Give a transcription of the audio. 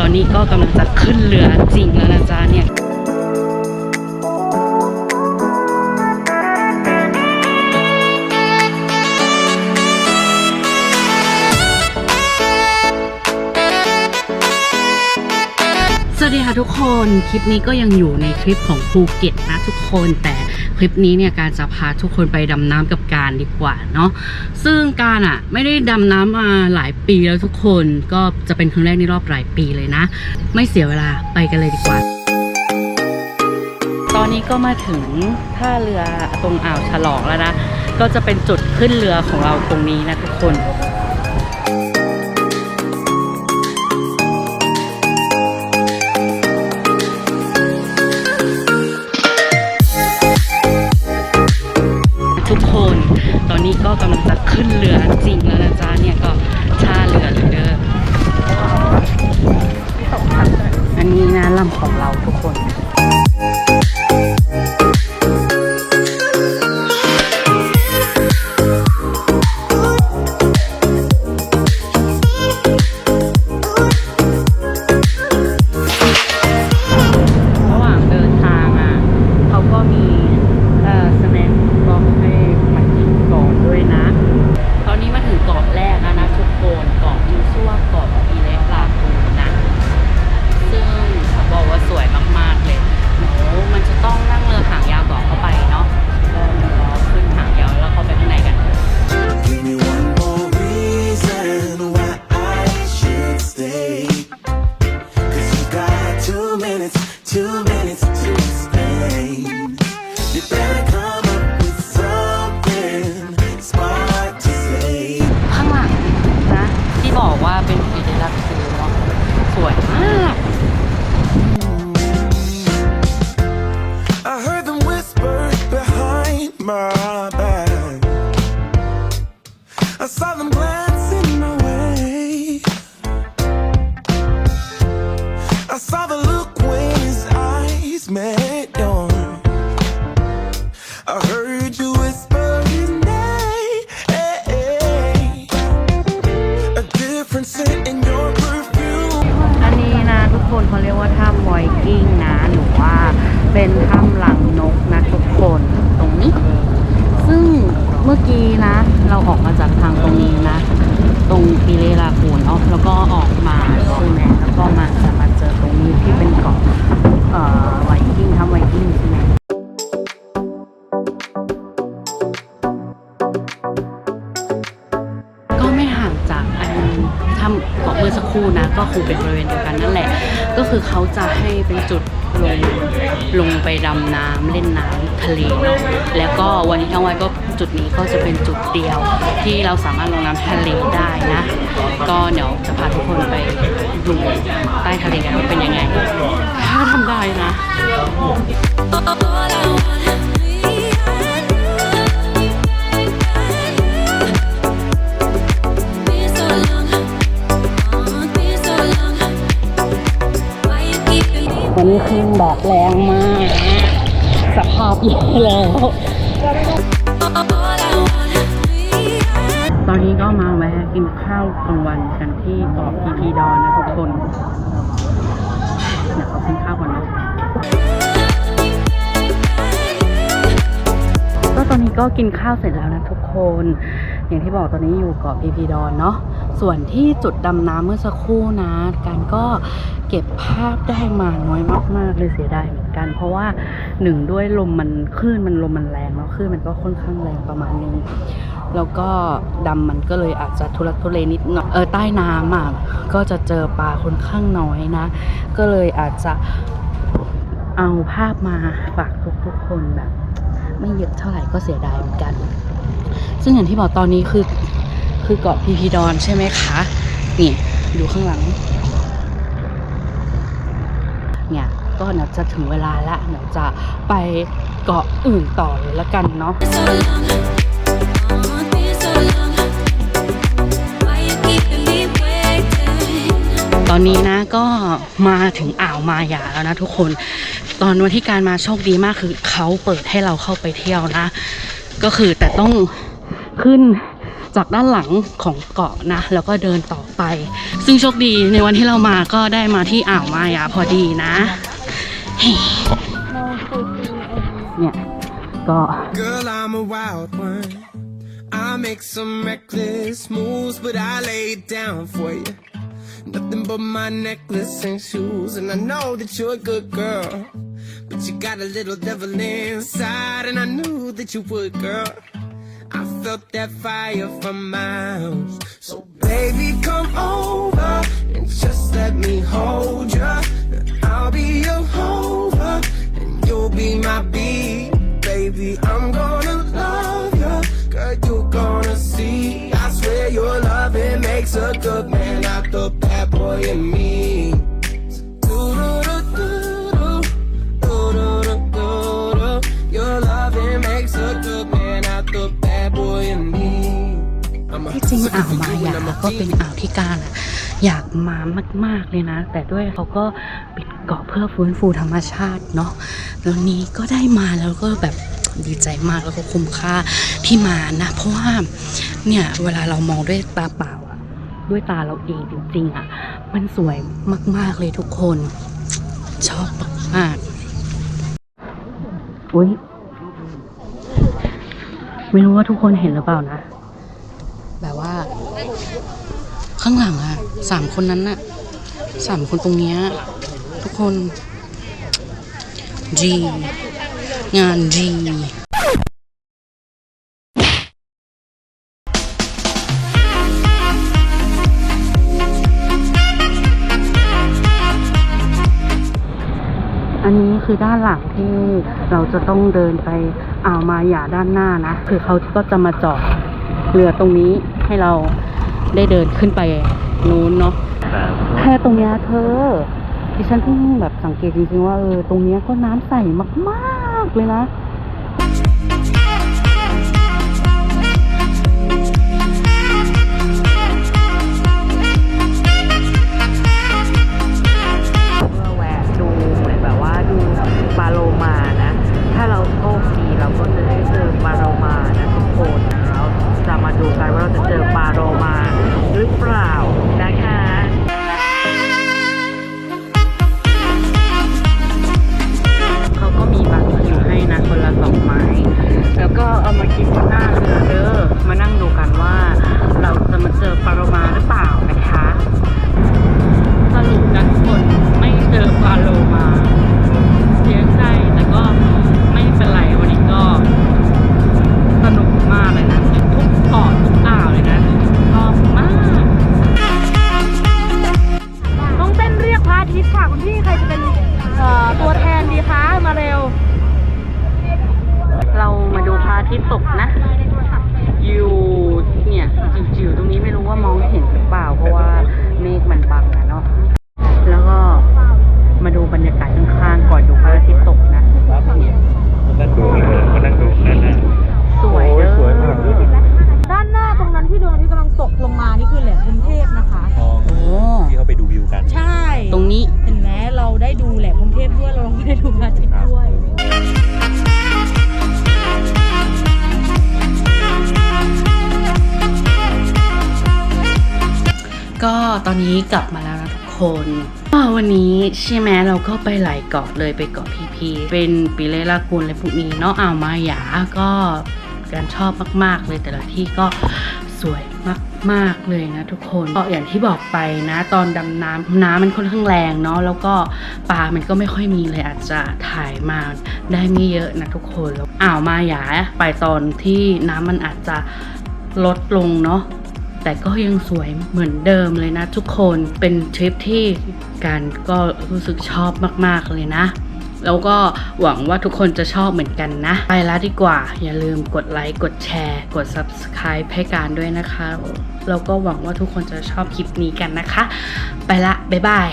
ตอนนี้ก็กำลังจะขึ้นเรือจริงแล้วนะจ๊ะเนี่ย ทุกคนคลิปนี้ก็ยังอยู่ในคลิปของภูเก็ตนะทุกคนแต่คลิปนี้เนี่ยการจะพาทุกคนไปดำน้ำกับการดีกว่าเนาะซึ่งการอะไม่ได้ดำน้ำมาหลายปีแล้วทุกคนก็จะเป็นครั้งแรกในรอบหลายปีเลยนะ ไม่เสียเวลาไปกันเลยดีกว่า ตอนนี้ก็มาถึงท่าเรือตรงอ่าวฉลองแล้วนะ ก็จะเป็นจุดขึ้นเรือของเราตรงนี้นะทุกคน ตอนนี้ก็กำลังจะขึ้นเรือจริงแล้วนะจ๊ะเนี่ยก็ท่าเรือเลยเด้ออันนี้นะลำของเราทุกคน two minutes to explain. You better come up with something smart to say. ข้างหลังนะ ที่บอกว่าเป็นอีเดลักคือเนาะสวยมาก I heard them whisper behind my คนเขาเรียกว่าถ้ำไวกิ้งนะหรือว่าเป็นถ้ำหลังนกนะทุกคนตรงนี้ ซึ่งเมื่อกี้นะ เราออกมาจากทางตรงนี้นะ เป็นบริเวณเดียวกันนั่นแหละ ก็คือเขาจะให้เป็นจุดลงลงไปดำน้ำเล่นน้ำทะเลเนาะแล้วก็วันนี้กลางวันก็จุดนี้ก็จะเป็นจุดเดียว ที่เราสามารถลงน้ำทะเลได้นะ ก็เดี๋ยวจะพาทุกคนไปดูใต้ทะเลกันว่าเป็นยังไง ถ้าทำได้นะ นี้คือแบบแรงมาก สภาพแย่แล้ว ตอนนี้ก็มาแวะกินข้าวกลางวันกันที่เกาะพีพีดอนนะทุกคนเดี๋ยวขอกินข้าวก่อนนะ อนนี้ก็กินข้าวเสร็จแล้วนะทุกคน อย่างที่บอกตอนนี้อยู่เกาะพีพีดอนเนาะส่วนที่จุดดำน้ำเมื่อสักครู่นะ การก็เก็บภาพได้มาน้อยมากๆเลยเสียดายเหมือนกัน เพราะว่าหนึ่งด้วยลมมันคลื่นมันลมมันแรงเนาะคลื่นมันก็ค่อนข้างแรงประมาณนึงแล้วก็ดำมันก็เลยอาจจะทุลักทุเลนิดหน่อยเออใต้น้ำอะก็จะเจอปลาค่อนข้างน้อยนะ ก็เลยอาจจะเอาภาพมาฝากทุกๆคนแบบ ไม่เยอะเท่าไหร่ก็เสียดายเหมือนกัน ซึ่งอย่างที่บอกตอนนี้คือคือเกาะพีพีดอนใช่ไหมคะ นี่ดูข้างหลัง เนี่ย ก็เดี๋ยจะถึงเวลาละเดี๋ยวจะไปเกาะอื่นต่อเลยละกันเนาะ อนนี้นะก็มาถึงอ่าวมายาแล้วนะทุกคน ตอนวันที่การมาโชคดีมากคือเขาเปิดให้เราเข้าไปเที่ยวนะ ก็คือแต่ต้องขึ้นจากด้านหลังของเกาะนะ แล้วก็เดินต่อไป ซึ่งโชคดีในวันที่เรามาก็ได้มาที่อ่าวมายาพอดีนะเฮ้ยเนี่ยก็ Nothing but my necklace and shoes, and I know that you're a good girl. But you got a little devil inside, and I knew that you would, girl. I felt that fire from miles. So baby, come over and just let me hold ya. I'll be your rover, and you'll be my bee. Baby, I'm gonna your loving makes a good man out the bad boy in me. Do-do-do-do-do, do-do-do-do-do. Your loving makes a good man out the bad boy in me. I'm a ที่จริง sucker อ่าว for มา you ยา and I'm a ก็เป็น fiend. อ่าวที่การอะอยากมามาก ๆเลยนะ แต่ด้วยเขาก็ปิดเกาะเพื่อฟื้นฟูธรรมชาติเนาะแล้วนี้ก็ได้มาแล้วก็แบบ ดีใจมากแล้วก็คุ้มค่าที่มานะ เพราะว่าเนี่ยเวลาเรามองด้วยตาเปล่าอะด้วยตาเราเองจริงๆอะมันสวยมาก ๆเลยทุกคน ชอบมากๆอุ้ยไม่รู้ว่าทุกคนเห็นหรือเปล่านะ แบบว่า ข้างหลังอะสามคนนั้นน่ะสามคนตรงเนี้ยทุกคน G งาน G อันนี้คือด้านหลังที่เราจะต้องเดินไปอ่าวมาหยาด้านหน้านะ คือเขาก็จะมาจอดเรือตรงนี้ให้เราได้เดินขึ้นไปนู้นเนาะแค่ตรงนี้เธอ ดิฉันเพิ่งแบบสังเกตจริงๆว่าเออตรงนี้ก็น้ำใสมาก ๆเลยนะ ก็ตอนนี้กลับมาแล้วนะทุกคนวันนี้ใช่ไหมเราก็ไปหลายเกาะเลยไปเกาะพีพีเป็นปิเลลากูนอะไรพวกนี้เนาะอ่าวมาหยาก็การชอบมาก ๆ เลยแต่ละที่ก็สวยมาก ๆ เลยนะทุกคนก็อย่างที่บอกไปนะ ตอนดำน้ำน้ำมันค่อนข้างแรงเนาะแล้วก็ปลามันก็ไม่ค่อยมีเลยอาจจะถ่ายมาได้ไม่เยอะนะทุกคนแล้วอ่าวมาหยาไปตอนที่น้ำมันอาจจะลดลงเนาะ แต่ก็ยังสวยเหมือนเดิมเลยนะทุกคนเป็นทริปที่การก็รู้สึกชอบมากๆเลยนะ แล้วก็หวังว่าทุกคนจะชอบเหมือนกันนะ ไปแล้วดีกว่า อย่าลืมกดไลค์กดแชร์ กด subscribe ให้การด้วยนะคะแล้วก็หวังว่าทุกคนจะชอบคลิปนี้กันนะคะ ไปละบ๊ายบาย